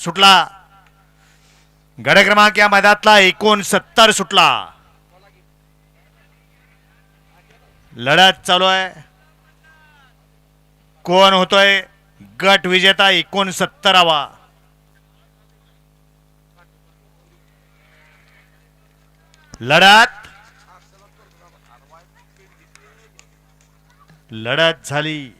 सुटला. गड क्रमांक या मैदानातला एकोणसत्तर सुटला. लढत चालू आहे. कोण होतोय? गट विजेता एकोणसत्तरावा. लढत. लढत झाली.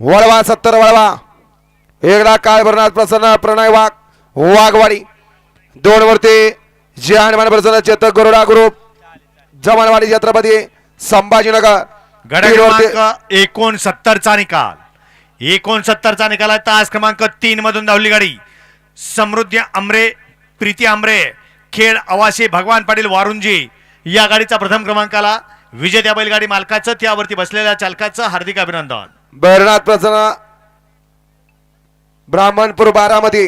वळवा सत्तर वळवा. एकदा काळ भरणार प्रसन्न प्रणय वाघ वाघवाडी. दोन वरती जे हनुमान प्रसन्न चेतक गरुडा ग्रुप जवानवाडी छत्रपती संभाजीनगर. गड एकोणसत्तरचा निकाल. एकोणसत्तरचा निकाल आहे. तास क्रमांक तीन मधून धावली गाडी. समृद्धी आमरे प्रीती आमरे खेड अवाशी भगवान पाटील वारुंजी या गाडीचा प्रथम क्रमांकाला विजेत्या बैलगाडी मालकाचं त्यावरती बसलेल्या चालकाचं हार्दिक अभिनंदन. बरनाथ प्रसन्न ब्राह्मणपूर बारामती.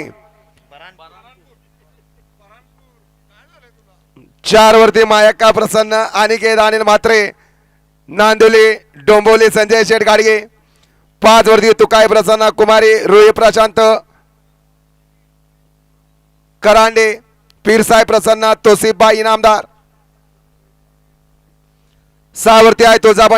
चार वरती मायक्का प्रसन्न अनिकेत अनिल म्हात्रे नांदोली डोंबोली संजय शेठ गाडगे. पाच वरती तुकाई प्रसन्न कुमारी रोही प्रशांत करांडे पीरसाई प्रसन्न तोसिफबाई इनामदार. सहा वरती आहे तुळजाबा